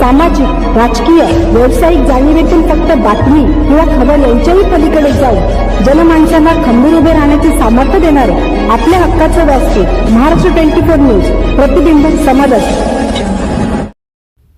सामाजिक राजकीय व्यावसायिक जाणीवेतून फक्त बातमी किंवा खबर यांच्याही पलीकडे जाऊन जनमानसांना खंबीर उभे राहण्याचे सामर्थ्य देणारे आपल्या हक्काचं व्यासपीठ महाराष्ट्र ट्वेंटी फोर न्यूज प्रतिबिंब समाजात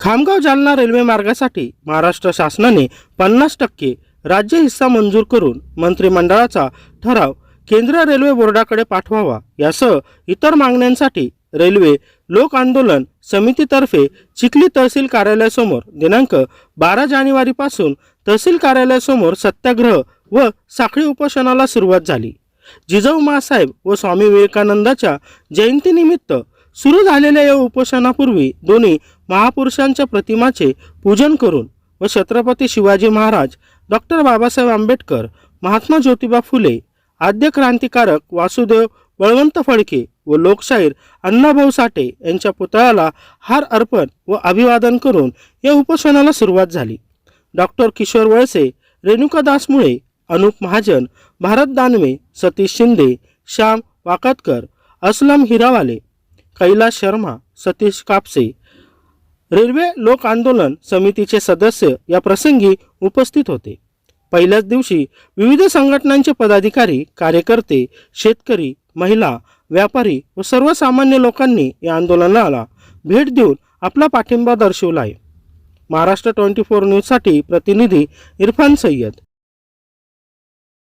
खामगाव जालना रेल्वे मार्गासाठी महाराष्ट्र शासनाने पन्नास टक्के राज्य हिस्सा मंजूर करून मंत्रिमंडळाचा ठराव केंद्रीय रेल्वे बोर्डाकडे पाठवावा यासह इतर मागण्यांसाठी रेल्वे लोक आंदोलन समितीतर्फे चिखली तहसील कार्यालयासमोर दिनांक बारा जानेवारीपासून तहसील कार्यालयासमोर सत्याग्रह व साखळी उपोषणाला सुरुवात झाली. जिजाऊ मासाहेब व स्वामी विवेकानंदाच्या जयंतीनिमित्त सुरू झालेल्या या उपोषणापूर्वी दोन्ही महापुरुषांच्या प्रतिमाचे पूजन करून व छत्रपती शिवाजी महाराज डॉक्टर बाबासाहेब आंबेडकर महात्मा ज्योतिबा फुले आद्य क्रांतिकारक वासुदेव बळवंत फडके व लोकशाहीर अण्णाभाऊ साठे यांच्या पुतळ्याला हार अर्पण व अभिवादन करून या उपोषणाला सुरुवात झाली. डॉक्टर किशोर वळसे रेणुका दासमुळे अनुप महाजन भारत दानवे सतीश शिंदे श्याम वाकातकर असलम हिरावाले कैलास शर्मा सतीश कापसे. रेल्वे लोक आंदोलन समितीचे सदस्य या प्रसंगी उपस्थित होते. पहिल्याच दिवशी विविध संघटनांचे पदाधिकारी कार्यकर्ते शेतकरी महिला व्यापारी व सर्वसामान्य लोकांनी या आंदोलनाला भेट देऊन आपला पाठिंबा दर्शवला आहे. महाराष्ट्र ट्वेंटी फोर न्यूजसाठी प्रतिनिधी इरफान सय्यद.